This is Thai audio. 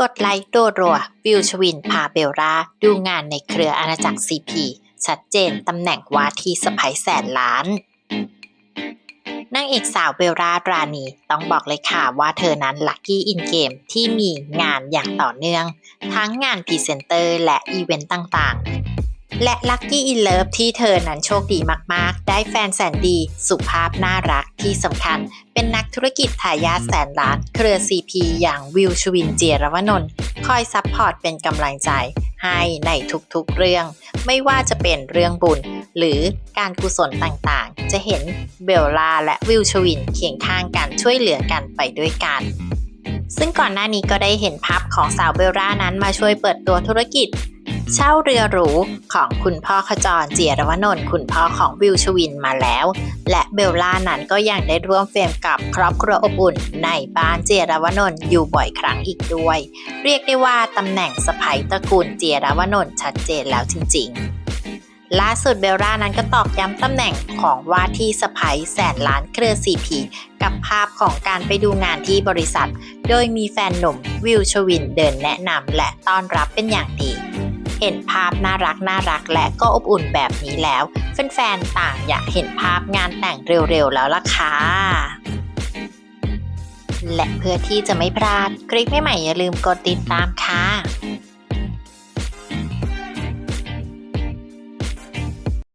กดไลค์โดรัววิวชวินพาเบลล่าดูงานในเครืออาณาจักรซีพีชัดเจนตำแหน่งว่าที่สะพ้ยแสนล้านนางเอกสาวเบลล่ารานีต้องบอกเลยค่ะว่าเธอนั้นลัคกี้อินเกมที่มีงานอย่างต่อเนื่อง ทั้งงานพรีเซนเตอร์และอีเวนต์ต่างๆ และลัคกี้อินเลิฟที่เธอนั้นโชคดีมาก ๆ ได้แฟนแสนดี สุภาพน่ารักที่สำคัญ เป็นนักธุรกิจทายาทแสนล้าน เครือ CP อย่างวิวชวินเจียรวนนท์คอยซัพพอร์ตเป็นกำลังใจ ให้ในทุกๆเรื่อง ไม่ว่าจะเป็นเรื่องบุญ หรือการกุศลต่างๆ จะเห็นเบลลาและวิวชวินเคียงข้างกันช่วยเหลือกันไปด้วยกันซึ่งก่อนหน้านี้ก็ได้เห็นภาพของสาวเบลล่านั้นมาช่วยเปิดตัวธุรกิจ เช่าเรือหรูของคุณพ่อขจรเจียรวนนท์คุณพ่อของวิวชวินมาแล้ว และเบลล่านั้นก็ยังได้ร่วมเฟรมกับครอบครัวอบอุ่น ในบ้านเจียรวนนท์อยู่บ่อยครั้งอีกด้วย เรียกได้ว่าตำแหน่งสะใภ้ตระกูลเจียรวนนท์ชัดเจนแล้วจริงๆล่าสุดเบลล่านั้นก็ตอกย้ำตำแหน่งของว่าที่สะใภ้แสนล้านเครือ CP กับภาพของการไปดูงานที่บริษัท โดยมีแฟนหนุ่มวิวชวินเดินแนะนำและต้อนรับเป็นอย่างดี เห็นภาพน่ารักน่ารักและก็อบอุ่นแบบนี้แล้ว แฟนๆต่างอยากเห็นภาพงานแต่งเร็วๆแล้วล่ะค่ะและเพื่อที่จะไม่พลาดคลิปใหม่ๆอย่าลืมกดติดตามค่ะ